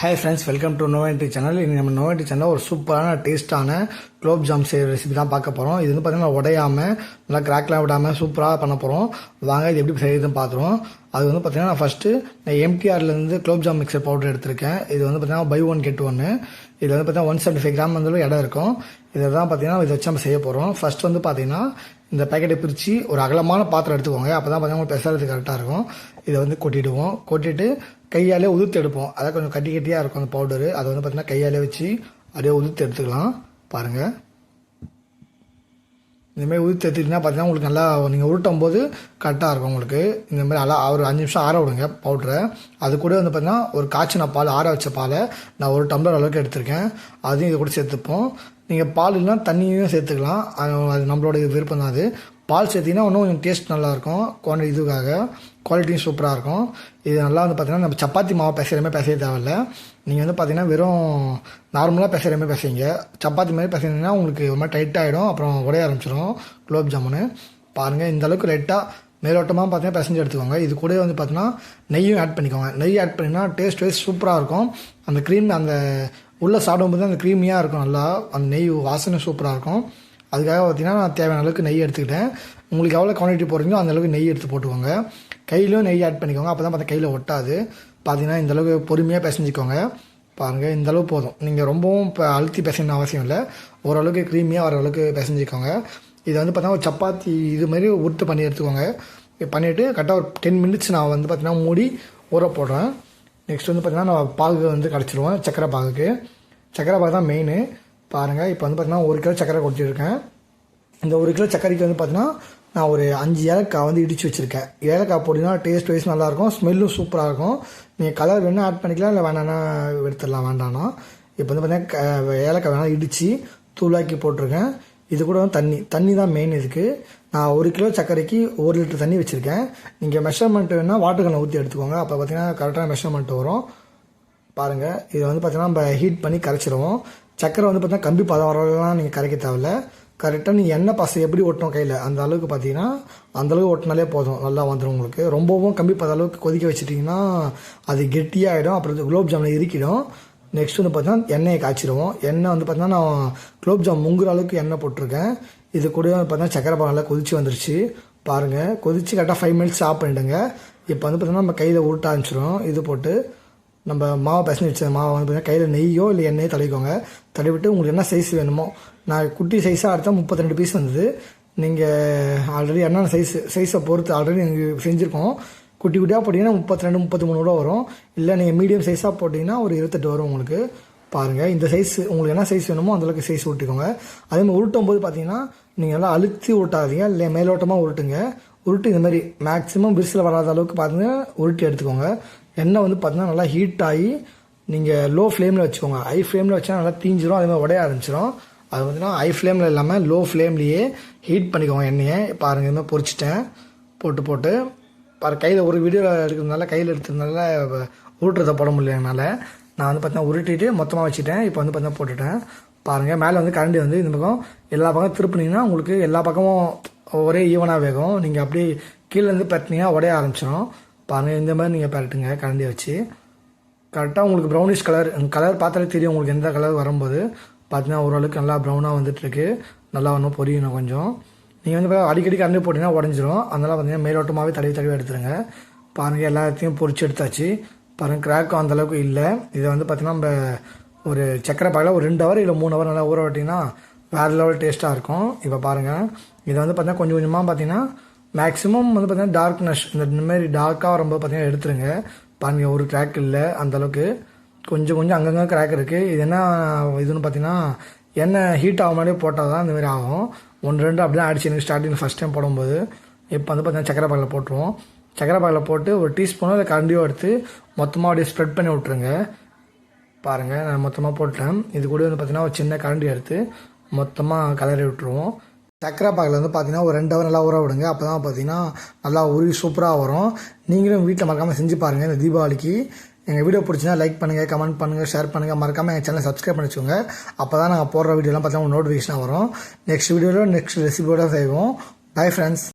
Hi friends welcome to நோவென்ட்ரி channel இன்றைக்கி நம்ம நோவென்ட்ரி சேனல் ஒரு சூப்பரான டேஸ்ட்டான குலோப் ஜாம் செய்கிற ரெசிபி தான் பார்க்க போகிறோம் இது வந்து பார்த்தீங்கன்னா உடையாமல் நல்லா கிராக்லாம் விடாமல் சூப்பராக பண்ண போகிறோம் வாங்க இது எப்படி செய்யுதுன்னு பார்த்துருவோம் அது வந்து பார்த்தீங்கன்னா நான் ஃபஸ்ட்டு நான் எம்டிஆர்லேருந்து குலோப் ஜாம் மிக்சர் பவுடர் எடுத்திருக்கேன். இது வந்து பார்த்திங்கன்னா பை ஒன் கெட் ஒன்று இதில் வந்து பார்த்தீங்கன்னா ஒன் செவன்ட்டி ஃபைவ் கிராம் வந்து இடம் இருக்கும். இதை தான் பார்த்தீங்கன்னா இதை வச்சு நம்ம செய்ய போகிறோம் ஃபர்ஸ்ட் வந்து பார்த்தீங்கன்னா இந்த பேக்கெட்டை பிரித்து ஒரு அகலமான பாத்திரம் எடுத்துக்கோங்க. அப்போ தான் பார்த்தீங்கன்னா உங்களுக்கு பெசாரத்துக்கு கரெக்டாக இருக்கும். இதை வந்து கொட்டிடுவோம். கொட்டிட்டு கையாலே உதிர்த்து எடுப்போம். அதான் கொஞ்சம் கட்டி கட்டியாக இருக்கும் அந்த பவுடரு அதை வந்து பார்த்தீங்கன்னா கையாலே வச்சு அப்படியே உதிர்த்து எடுத்துக்கலாம். பாருங்கள் இந்தமாதிரி உதித்து எடுத்துக்கிட்டிங்கன்னா பார்த்தீங்கன்னா உங்களுக்கு நல்லா நீங்கள் உருட்டும் போது கரெக்டாக இருக்கும் உங்களுக்கு. இந்தமாதிரி நல்லா ஒரு அஞ்சு நிமிஷம் ஆற விடுங்க பவுட்ரை அது கூட வந்து பார்த்தீங்கன்னா ஒரு காய்ச்சின பால் ஆற வச்ச பாலை நான் ஒரு டம்ளர் அளவுக்கு எடுத்திருக்கேன். அதையும் இது கூட சேர்த்துப்போம். நீங்கள் பால் இல்லைனா தண்ணியும் சேர்த்துக்கலாம். அது அது நம்மளோட விருப்பம் தான் அது. பால் சேர்த்திங்கன்னா இன்னும் கொஞ்சம் டேஸ்ட் நல்லாயிருக்கும். குவான்டிட்டி இதுக்காக குவாலிட்டியும் சூப்பராக இருக்கும். இது நல்லா வந்து பார்த்தீங்கன்னா நம்ம சப்பாத்தி மாவு பேசுகிற மாதிரி தேவையில்ல. நீங்கள் வந்து பார்த்திங்கன்னா வெறும் நார்மலாக பேசுகிற மாதிரி பேசுவீங்க சப்பாத்தி மாதிரி பேசுனீங்கன்னா உங்களுக்கு ஒரு மாதிரி டைட் ஆகிடும் அப்புறம் உடைய ஆரம்பிச்சிடும் குலோப் ஜாமுன்னு பாருங்கள் இந்த அளவுக்கு லைட்டாக மேலோட்டமாக பார்த்தீங்கன்னா பிசைஞ்சு எடுத்துக்கோங்க. இது கூட வந்து பார்த்தீங்கன்னா நெய்யும் ஆட் பண்ணிக்கோங்க. நெய் ஆட் பண்ணிங்கன்னா டேஸ்ட் வைஸ் சூப்பராக இருக்கும். அந்த க்ரீம் அந்த உள்ளே சாப்பிடும்போது அந்த க்ரீமியாக இருக்கும் நல்லா. அந்த நெய் வாசனை சூப்பராக இருக்கும். அதுக்காக பார்த்தீங்கன்னா நான் தேவையான அளவுக்கு நெய் எடுத்துக்கிட்டேன். உங்களுக்கு எவ்வளோ குவான்டிட்டி போடுறீங்களோ அந்த அளவுக்கு நெய் எடுத்து போட்டுக்கோங்க. கையிலும் நெய் ஆட் பண்ணிக்கோங்க. அப்போ தான் பார்த்தா கையில் ஒட்டாது. பார்த்தீங்கன்னா இந்தளவுக்கு பொறுமையாக பிசைஞ்சிக்கோங்க பாருங்கள் இந்தளவு போதும். நீங்கள் ரொம்பவும் இப்போ அழுத்தி பிசையணும் அவசியம் இல்லை. ஓரளவுக்கு க்ரீமியாக வர அளவுக்கு பிசைஞ்சிக்கோங்க இதை வந்து பார்த்தீங்கன்னா ஒரு சப்பாத்தி இது மாதிரி உருட்டு பண்ணி எடுத்துக்கோங்க. பண்ணிவிட்டு கரெக்டாக ஒரு டென் மினிட்ஸ் நான் வந்து பார்த்தீங்கன்னா மூடி ஊற போடுறேன். நெக்ஸ்ட் வந்து பார்த்தீங்கன்னா நான் பாகு வந்து கிடச்சிருவேன். சக்கரை பாகுக்கு. சக்கரை பாகு தான் மெயின் பாருங்கள் இப்போ வந்து பார்த்தீங்கன்னா ஒரு கிலோ சக்கரை கொடுத்துருக்கேன் இந்த ஒரு கிலோ சக்கரைக்கு வந்து பார்த்தீங்கன்னா நான் ஒரு அஞ்சு ஏலக்காய் வந்து இடித்து வச்சுருக்கேன். ஏலக்காய் போட்டிங்கன்னா டேஸ்ட் வைஸ் நல்லாயிருக்கும். ஸ்மெல்லும் சூப்பராக இருக்கும். நீங்கள் கலர் வேணால் ஆட் பண்ணிக்கலாம். இல்லை வேணான்னா எடுத்துடலாம். வேண்டாம்னா. இப்போ வந்து பார்த்தீங்கன்னா ஏலக்காய் வேணால் இடித்து தூளாக்கி போட்டிருக்கேன். இது கூட வந்து தண்ணி. தண்ணி தான் மெயின் இதுக்கு. நான் ஒரு கிலோ சர்க்கரைக்கு ஒரு லிட்டர் தண்ணி வச்சுருக்கேன். நீங்கள் மெஷர்மெண்ட் வேணால் வாட்டர் கண்ணை ஊற்றி எடுத்துக்கோங்க. அப்போ பார்த்தீங்கன்னா கரெக்டான மெஷர்மெண்ட் வரும். பாருங்கள் இதை வந்து பார்த்தீங்கன்னா நம்ம ஹீட் பண்ணி கரைச்சிடுவோம் சக்கரை வந்து பார்த்தீங்கன்னா கம்பி பதவரெல்லாம் நீங்கள் கரைக்க தேவையில்ல. கரெக்டாக நீங்கள் எண்ணெய் பசை எப்படி ஓட்டணும் கையில்? அந்த அளவுக்கு பார்த்தீங்கன்னா அந்தளவுக்கு ஒட்டினாலே போதும். நல்லா வந்துடும் உங்களுக்கு. ரொம்பவும் கம்பி பத அளவுக்கு கொதிக்க வச்சுட்டிங்கன்னா அது கெட்டியாகிடும் அப்புறம் குலோப் ஜாமில் இறுக்கிடும். நெக்ஸ்ட் வந்து பார்த்தீங்கன்னா எண்ணெயை காய்ச்சிடுவோம் எண்ணெய் வந்து பார்த்தீங்கன்னா நான் குலோப் ஜாம் முங்குற அளவுக்கு எண்ணெய் போட்டிருக்கேன். இது கூட பார்த்தீங்கன்னா சக்கரை பால் நல்லா கொதிச்சு வந்துருச்சு. பாருங்கள் கொதிச்சு கரெக்டாக ஃபைவ் மினிட்ஸ் ஆஃப் பண்ணிவிடுங்க இப்போ வந்து பார்த்தீங்கன்னா நம்ம கையில் உருட்ட ஆரம்பிச்சிடும் இது போட்டு நம்ம மாவை பசங்க வச்ச மாவை வந்து பார்த்தீங்கன்னா கையில் நெய்யோ இல்லை எண்ணெயோ தடவிக்கோங்க. தடவிட்டு உங்களுக்கு என்ன சைஸ் வேணுமோ. நான் குட்டி சைஸாக அடுத்த முப்பத்தி ரெண்டு பீஸ் வந்தது. நீங்கள் ஆல்ரெடி என்னென்ன சைஸ் சைஸை பொறுத்து ஆல்ரெடி நீங்கள் செஞ்சுருக்கோம். குட்டி குட்டியாக போட்டிங்கன்னா முப்பத்தி ரெண்டு முப்பத்தி மூணு கூட வரும். இல்லை நீங்கள் மீடியம் சைஸாக போட்டிங்கன்னா ஒரு இருபத்தெட்டு வரும் உங்களுக்கு. பாருங்கள் இந்த சைஸ் உங்களுக்கு என்ன சைஸ் வேணுமோ அந்தளவுக்கு சைஸ் விட்டுக்கோங்க அதே மாதிரி உருட்டும் போது பார்த்தீங்கன்னா நீங்கள் நல்லா அழுத்தி உருட்டாதீங்க. இல்லை மேலோட்டமாக உருட்டுங்க. உருட்டு இந்த மாதிரி மேக்ஸிமம் விரிசில் வராத அளவுக்கு பார்த்தீங்கன்னா உருட்டி எடுத்துக்கோங்க. எண்ணெய் வந்து பார்த்தீங்கன்னா நல்லா ஹீட் ஆகி நீங்கள் லோ ஃப்ளேமில் வச்சுக்கோங்க ஹை ஃப்ளேமில் வச்சா நல்லா தீஞ்சிரும் அதே மாதிரி உடைய ஆரம்பிச்சிடும் அது பார்த்தீங்கன்னா ஹை ஃப்ளேமில் இல்லாமல் லோ ஃப்ளேம்லேயே ஹீட் பண்ணிக்கோங்க எண்ணெயை. பாருங்கள் இதுமாதிரி மாதிரி பொரிச்சிட்டேன். போட்டு போட்டு. பாரு கையில் ஒரு வீடியோ எடுக்கிறதுனால கையில் எடுத்ததுனால உருட்டுறத போட முடியல என்னால். நான் வந்து பார்த்தீங்கன்னா உருட்டிட்டு மொத்தமாக வச்சுட்டேன். இப்போ வந்து பார்த்தீங்கன்னா போட்டுட்டேன். பாருங்கள் மேலே வந்து கரண்டி வந்து இந்த பக்கம் எல்லா பக்கம் திருப்பினீங்கன்னா உங்களுக்கு எல்லா பக்கமும் ஒரே ஈவனாக வேகும். நீங்கள் அப்படியே கீழேருந்து பட்டினீங்கன்னா உடைய ஆரம்பிச்சிடும் பாருங்கள் இந்த மாதிரி நீங்கள் பரட்டுங்க கரண்டி வச்சு. கரெக்டாக உங்களுக்கு ப்ரௌனிஷ் கலர் கலர் பார்த்தாலே தெரியும் உங்களுக்கு எந்த கலர் வரும்போது. பார்த்தீங்கன்னா ஓரளவுக்கு நல்லா ப்ரௌனாக வந்துட்டுருக்கு. நல்லா ஒன்றும் பொரியணும் கொஞ்சம். நீங்கள் வந்து அடிக்கடி கரண்டி போட்டிங்கன்னா உடஞ்சிரும். அதனால் பார்த்தீங்கன்னா மேலோட்டமாகவே தடவி தடவி எடுத்துருங்க. பாருங்கள் எல்லாத்தையும் பொறிச்சு எடுத்தாச்சு. பாருங்கள் கிராக்கும் அந்தளவுக்கு இல்லை. இதை வந்து பார்த்திங்கன்னா நம்ம ஒரு சக்கரை பாயில் ஒரு ரெண்டு ஹவர் இல்லை மூணு ஹவர் நல்லா ஊற விட்டிங்கன்னா வேறு லெவல் டேஸ்ட்டாக இருக்கும். இப்போ பாருங்கள் இதை வந்து பார்த்தீங்கன்னா கொஞ்சம் கொஞ்சமாக பார்த்தீங்கன்னா மேக்ஸிமம் வந்து பார்த்தீங்கன்னா டார்க்னஸ் இந்த மாதிரி டார்க்காக ரொம்ப பார்த்தீங்கன்னா எடுத்துருங்க. பாருங்கள் ஒரு கிராக் இல்லை அந்தளவுக்கு கொஞ்சம் கொஞ்சம் அங்கங்கே கிராக் இருக்குது இது என்ன இதுன்னு பார்த்தீங்கன்னா எண்ணெய் ஹீட் ஆக முன்னாடியே போட்டால் தான் இந்தமாரி ஆகும். ஒன்று ரெண்டு அப்படி தான் அடிச்சு எனக்கு ஸ்டார்டிங் ஃபஸ்ட் டைம் போடும்போது. இப்போ வந்து பார்த்தீங்கன்னா சக்கரை பாகில் போட்டுருவோம். சக்கரை பாகில் போட்டு ஒரு டீஸ்பூனோ இல்லை கரண்டியோ எடுத்து மொத்தமாக அப்படியே ஸ்ப்ரெட் பண்ணி விட்ருங்க பாருங்கள் நான் மொத்தமாக போட்டேன் இது கூட வந்து பார்த்தீங்கன்னா ஒரு சின்ன கரண்டி எடுத்து மொத்தமாக கலரி விட்டுருவோம். சக்கரை பாகில் வந்து பார்த்தீங்கன்னா ஒரு ரெண்டு ஹவர் நல்லா ஊற விடுங்க. அப்போ தான் பார்த்தீங்கன்னா நல்லா உருவி சூப்பராக வரும். நீங்களும் வீட்டில் மறக்காமல் செஞ்சு பாருங்கள் இந்த தீபாவளிக்கு. எங்கள் வீடியோ பிடிச்சினா லைக் பண்ணுங்கள் கமெண்ட் பண்ணுங்கள் ஷேர் பண்ணுங்கள் மறக்காமல் எங்கள் சேனல் சப்ஸ்கிரைப் பண்ணி வச்சுக்கோங்க. அப்போ தான் நாங்கள் போடுற வீடியோலாம் பார்த்தீங்கன்னா நோட்டிஃபிகேஷனாக வரும். நெக்ஸ்ட் வீடியோவில் நெக்ஸ்ட் ரெசிபியோட செய்வோம். Bye friends